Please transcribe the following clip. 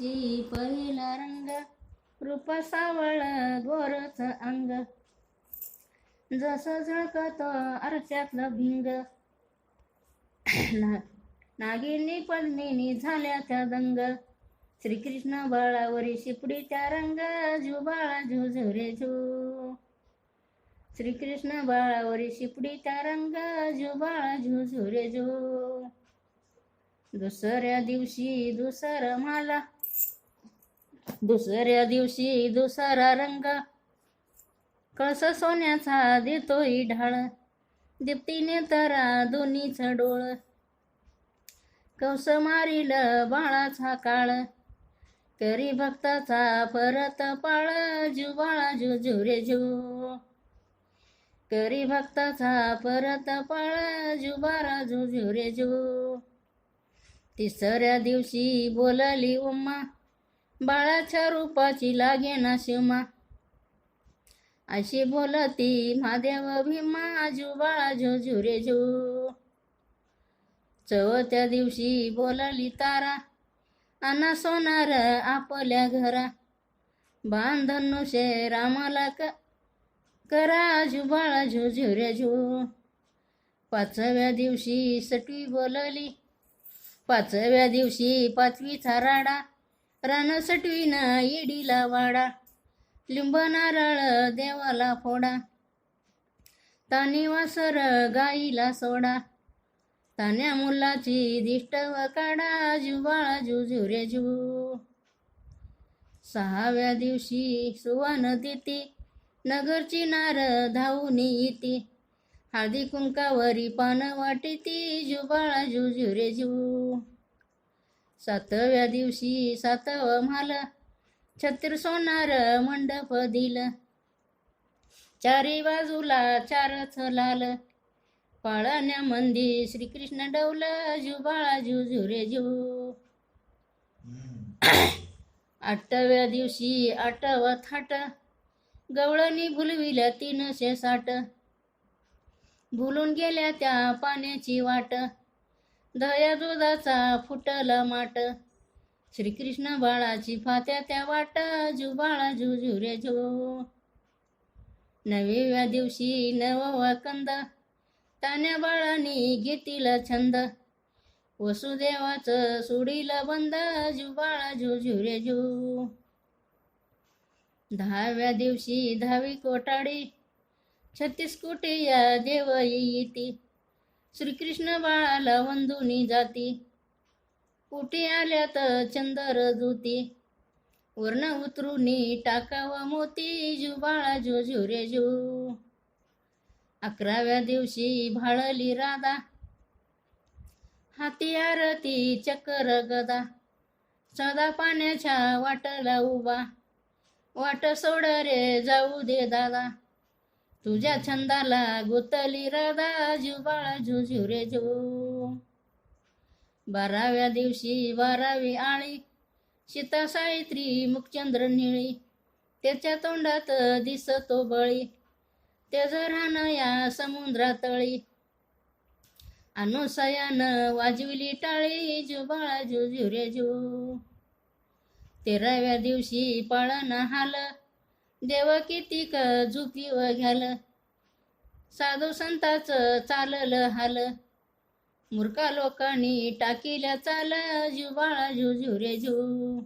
दिवशी पहिला रंग रूप सावळ गोरच अंग. जस झळकत आरशातलं भिंग. ना- नागिनी पद्मिनी झाल्या त्या दंग. श्रीकृष्ण बाळावरी शिपडी त्या रंग. झू बाळा झू झू रे झू श्रीकृष्ण बाळावरी शिपडी त्या रंग. झू बाळा झू झू रे झू दुसऱ्या दिवशी दुसरा माला दुसऱ्या दिवशी दुसरा रंग. कळस सोन्याचा देतोय ढाळ. दीप्तीने तरा दोन्हीच डोळ. कौस मारील बाळाचा काळ. करी भक्ताचा परत पाळ. जू बाळा जू जू रे जू करी भक्ताचा परत पाळ. जू बारा जू जू रे जू तिसऱ्या दिवशी बोलाली उम्मा बाळाच्या रूपाची लागे ना शिमा अशी बोलती महादेव भीमा आजू बाळा झू झू रे झू. चौथ्या दिवशी बोलाली तारा अना सोनार आपल्या घरा. बांधनुषे रामाला क करा आजू बाळा झुरे झो. रे पाचव्या दिवशी सटवी बोलली पाचव्या दिवशी पाचवीचा राडा रान सटवीन इडीला वाडा लिंब नारळ देवाला फोडा तानी वासर गाईला सोडा तान्या मुलाची दिष्ट व काढा जुबाळा जुजू रे जू. सहाव्या दिवशी सुवान देते नगरची नार धावून येते हळदी कुंकावरी पान वाटीती जुबाळा जुजू रे जू. सातव्या दिवशी सातव माल छत्र सोनार मंडप दिल. चारी बाजूला चारच लाल पाळण्या मंदी श्रीकृष्ण डौल जुबाळा जुजू रे जू आठव्या दिवशी आठव थाट गवळणी भुलविल्या तीनशे साठ. भुलून गेल्या त्या पाण्याची वाट दया दुधाचा फुटला माट श्रीकृष्ण बाळाची फात्या त्या वाट. जू बाळा जू जू रे जो. नवव्या दिवशी नववा कंद. तान्या बाळानी घेतील छंद. वसुदेवाचं सुडीला बंद. जू बाळा जू जू रे जू. दहाव्या दिवशी दहावी कोटाडी छत्तीस कोटी या देव येती श्रीकृष्ण बाळाला वंदुनी जाती. कुठे आल्यात चंदर जुती? वर्ण उतरुनी टाकावा मोती जू बाळा जू जू रे जू. अकराव्या दिवशी भाळली राधा. हाती आरती चक्कर गदा. सदा पाण्याच्या वाटला उभा. वाट सोड रे जाऊ दे दादा. तुझ्या छंदाला गुतली राधा जुबाळा झुझू रे झू बाराव्या दिवशी बारावी आळी सीता सावित्री मुखचंद्र निळी. त्याच्या तोंडात दिसतो बळी तेज राहणं या समुद्रातळी अनुसयानं वाजविली टाळी जुबाळा बाळा रे झू तेराव्या दिवशी पळण हाल देव कितीक व घ्याल. साधू संताच चालल हाल. मूर्खा लोकांनी टाकिल्या चाल. जुबाळा बाळा झू झू झू